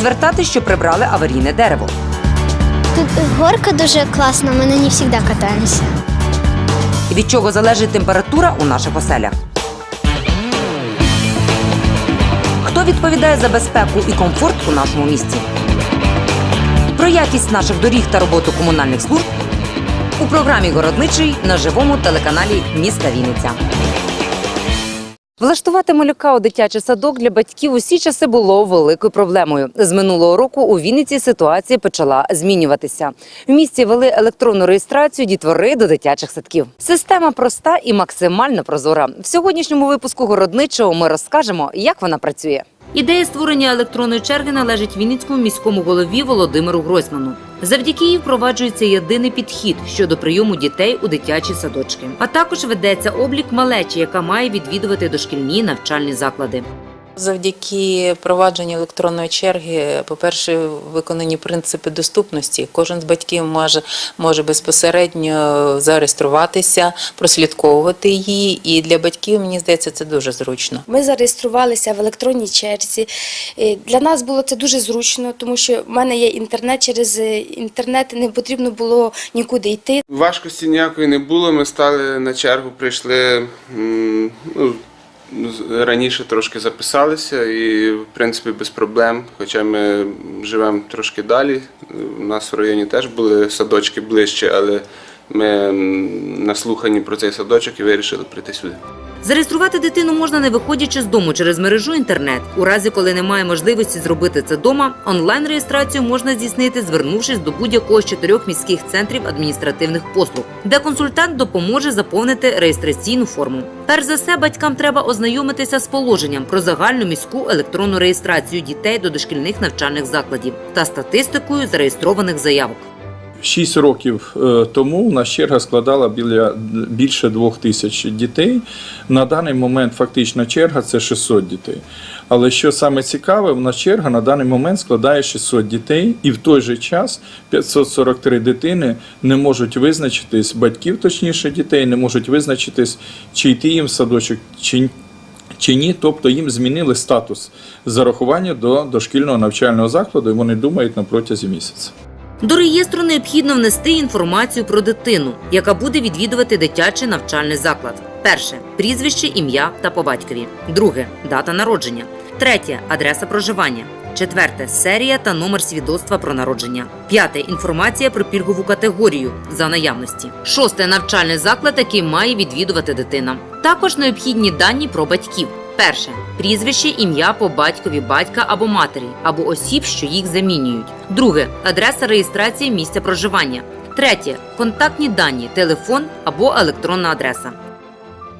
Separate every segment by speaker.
Speaker 1: звертати, що прибрали аварійне дерево.
Speaker 2: Тут горка дуже класна, ми на ній завжди катаємося.
Speaker 1: Від чого залежить температура у наших оселях? Хто відповідає за безпеку і комфорт у нашому місті? Про якість наших доріг та роботу комунальних служб у програмі Городничий на живому телеканалі міста Вінниця. Влаштувати малюка у дитячий садок для батьків усі часи було великою проблемою. З минулого року у Вінниці ситуація почала змінюватися. В місті вели електронну реєстрацію дітвори до дитячих садків. Система проста і максимально прозора. В сьогоднішньому випуску городничого ми розкажемо, як вона працює. Ідея створення електронної черги належить Вінницькому міському голові Володимиру Гройсману. Завдяки їй впроваджується єдиний підхід щодо прийому дітей у дитячі садочки. А також ведеться облік малечі, яка має відвідувати дошкільні навчальні заклади.
Speaker 3: Завдяки провадженню електронної черги, по-перше, виконані принципи доступності. Кожен з батьків може, може безпосередньо зареєструватися, прослідковувати її. І для батьків, мені здається, це дуже зручно.
Speaker 4: Ми зареєструвалися в електронній черзі. Е, Для нас було це дуже зручно, тому що в мене є інтернет. Через е, інтернет не потрібно було нікуди йти.
Speaker 5: Важкості ніякої не було. Ми стали на чергу, прийшли ну, раніше трошки записалися і, в принципі, без проблем. Хоча ми живемо трошки далі. У нас в районі теж були садочки ближче, але ми наслухані про цей садочок і вирішили прийти сюди.
Speaker 1: Зареєструвати дитину можна не виходячи з дому через мережу інтернет. У разі, коли немає можливості зробити це дома, онлайн реєстрацію можна здійснити, звернувшись до будь-якого з чотирьох міських центрів адміністративних послуг, де консультант допоможе заповнити реєстраційну форму. Перш за все, батькам треба ознайомитися з положенням про загальну міську електронну реєстрацію дітей до дошкільних навчальних закладів та статистикою зареєстрованих заявок.
Speaker 6: Шість років е, тому у нас черга складала біля більше двох тисяч дітей. На даний момент фактична черга це 600 дітей. Але що саме цікаве, у нас черга на даний момент складає 600 дітей, і в той же час 543 дитини не можуть визначитись, батьків точніше дітей не можуть визначитись, чи йти їм в садочок, чи чи ні, тобто їм змінили статус зарахування до дошкільного навчального закладу, і вони думають на протязі місяця.
Speaker 1: До реєстру необхідно внести інформацію про дитину, яка буде відвідувати дитячий навчальний заклад. Перше прізвище, ім'я та по батькові. Друге дата народження. Третє адреса проживання. Четверте серія та номер свідоцтва про народження. П'яте інформація про пільгову категорію за наявності. Шосте навчальний заклад, який має відвідувати дитина. Також необхідні дані про батьків. Перше прізвище, ім'я по батькові батька або матері, або осіб, що їх замінюють. Друге адреса реєстрації місця проживання. Третє контактні дані, телефон або електронна адреса.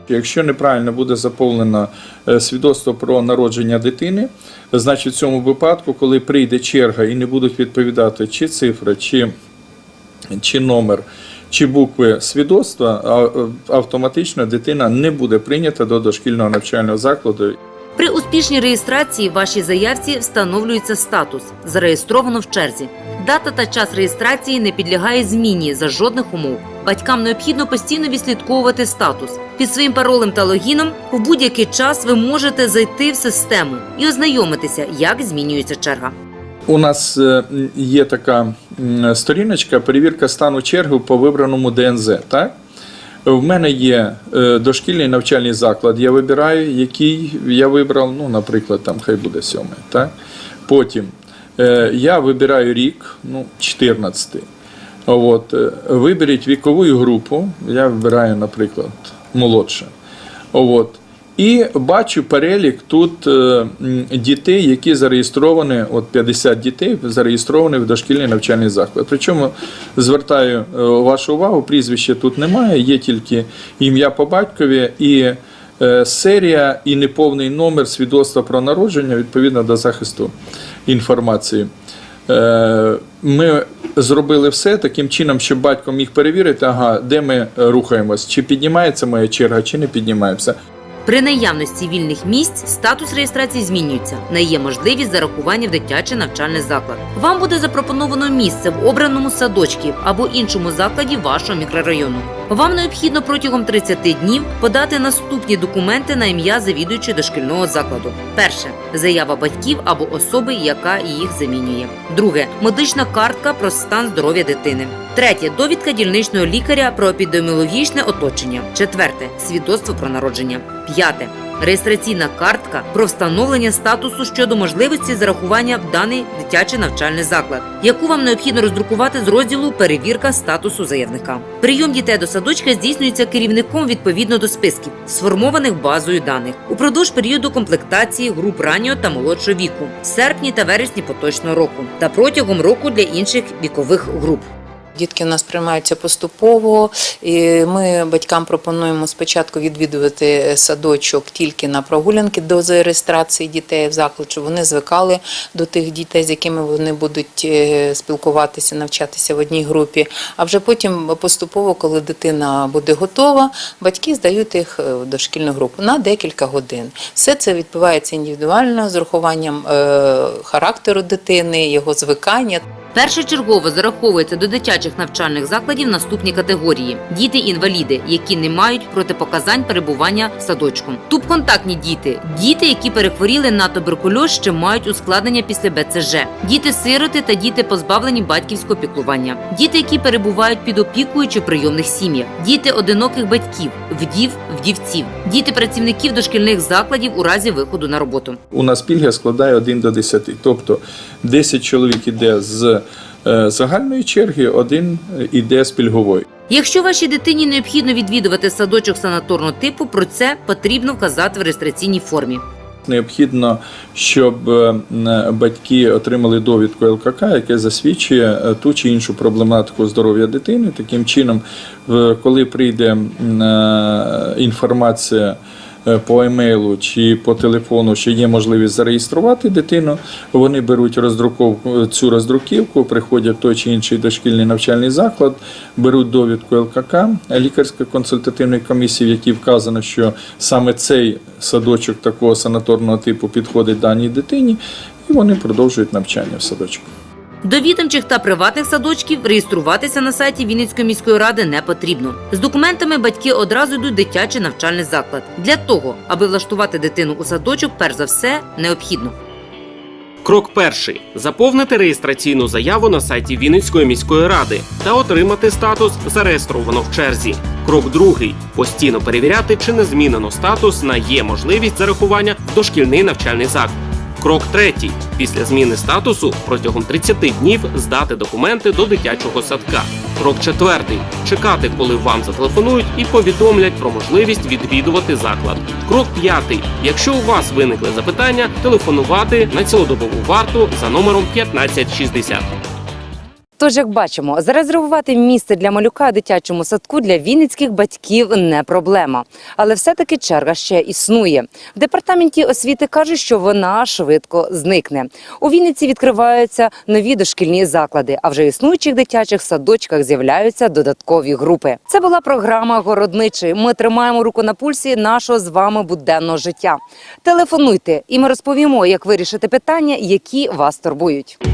Speaker 6: Якщо неправильно буде заповнено е, свідоцтво про народження дитини, значить в цьому випадку, коли прийде черга і не будуть відповідати чи цифри, чи, чи номер, чи букви свідоцтва, е, автоматично дитина не буде прийнята до дошкільного навчального закладу.
Speaker 1: При успішній реєстрації вашій заявці встановлюється статус зареєстровано в черзі. Дата та час реєстрації не підлягає зміні за жодних умов. Батькам необхідно постійно відслідковувати статус. Під своїм паролем та логіном в будь-який час ви можете зайти в систему і ознайомитися, як змінюється черга.
Speaker 6: У нас е, є така сторіночка перевірка стану черги по вибраному ДНЗ. Так? В мене є е, дошкільний навчальний заклад. Я вибираю, який я вибрав, ну, наприклад, там хай буде сьомий. Так? Потім е, я вибираю рік, ну, 14. От, е, виберіть вікову групу. Я вибираю, наприклад, молодше. От. І бачу перелік тут е, дітей, які зареєстровані, от 50 дітей зареєстровані в дошкільний навчальний заклад. Причому звертаю е, вашу увагу, прізвище тут немає, є тільки ім'я по батькові і е, серія і неповний номер свідоцтва про народження відповідно до захисту інформації. Ми зробили все таким чином, щоб батько міг перевірити, ага, де ми рухаємось, чи піднімається моя черга, чи не піднімається.
Speaker 1: При наявності вільних місць статус реєстрації змінюється. Не є можливість зарахування в дитячий навчальний заклад. Вам буде запропоновано місце в обраному садочку або іншому закладі вашого мікрорайону. Вам необхідно протягом 30 днів подати наступні документи на ім'я завідуючої дошкільного закладу. Перше заява батьків або особи, яка їх замінює. Друге медична картка про стан здоров'я дитини. Третє довідка дільничного лікаря про епідеміологічне оточення. Четверте свідоцтво про народження. П'яте реєстраційна картка про встановлення статусу щодо можливості зарахування в даний дитячий навчальний заклад, яку вам необхідно роздрукувати з розділу Перевірка статусу заявника. Прийом дітей до садочка здійснюється керівником відповідно до списків, сформованих базою даних упродовж періоду комплектації груп раннього та молодшого віку, серпні та вересні поточного року, та протягом року для інших вікових груп.
Speaker 3: Дітки у нас приймаються поступово, і ми батькам пропонуємо спочатку відвідувати садочок тільки на прогулянки до зареєстрації дітей в заклад, щоб вони звикали до тих дітей, з якими вони будуть е, спілкуватися, навчатися в одній групі. А вже потім поступово, коли дитина буде готова, батьки здають їх е, в дошкільну групу на декілька годин. Все це відбувається індивідуально з урахуванням е, характеру дитини, його звикання.
Speaker 1: Першочергово зараховуються до дитячих навчальних закладів наступні категорії: діти-інваліди, які не мають протипоказань перебування в садочку. Тубконтактні діти, діти, які перехворіли на туберкульоз, ще мають ускладнення після БЦЖ, діти-сироти та діти, позбавлені батьківського піклування, діти, які перебувають під опікою чи прийомних сім'ях, діти одиноких батьків, вдів, вдівців, діти працівників дошкільних закладів у разі виходу на роботу.
Speaker 6: У нас пільга складає 1 до 10. Тобто 10 чоловік іде з е, загальної черги, один іде з пільгової.
Speaker 1: Якщо вашій дитині необхідно відвідувати садочок санаторного типу, про це потрібно вказати в реєстраційній формі.
Speaker 6: Необхідно, щоб е, батьки отримали довідку ЛКК, яке засвідчує е, ту чи іншу проблематику здоров'я дитини. Таким чином, коли прийде е, інформація е, по емейлу чи по телефону, що є можливість зареєструвати дитину, вони беруть роздруковку цю роздруківку, приходять в той чи інший дошкільний навчальний заклад, беруть довідку ЛКК, лікарсько-консультативної комісії, в якій вказано, що саме цей садочок такого санаторного типу підходить даній дитині, і вони продовжують навчання в садочку.
Speaker 1: До відомчих та приватних садочків реєструватися на сайті Вінницької міської ради не потрібно. З документами батьки одразу йдуть дитячий навчальний заклад. Для того, аби влаштувати дитину у садочок, перш за все необхідно
Speaker 7: Крок перший заповнити реєстраційну заяву на сайті Вінницької міської ради та отримати статус зареєстровано в черзі. Крок другий постійно перевіряти, чи не змінено статус на є можливість зарахування в дошкільний навчальний заклад. Крок третій після зміни статусу протягом 30 днів здати документи до дитячого садка. Крок четвертий чекати, коли вам зателефонують і повідомлять про можливість відвідувати заклад. Крок п'ятий. Якщо у вас виникли запитання, телефонувати на цілодобову варту за номером 1560.
Speaker 1: Тож, як бачимо, зарезервувати місце для малюка дитячому садку для вінницьких батьків не проблема. Але все-таки черга ще існує. В департаменті освіти кажуть, що вона швидко зникне. У Вінниці відкриваються нові дошкільні заклади, а вже існуючих дитячих садочках з'являються додаткові групи. Це була програма Городничий. Ми тримаємо руку на пульсі нашого з вами буденного життя. Телефонуйте, і ми розповімо, як вирішити питання, які вас турбують.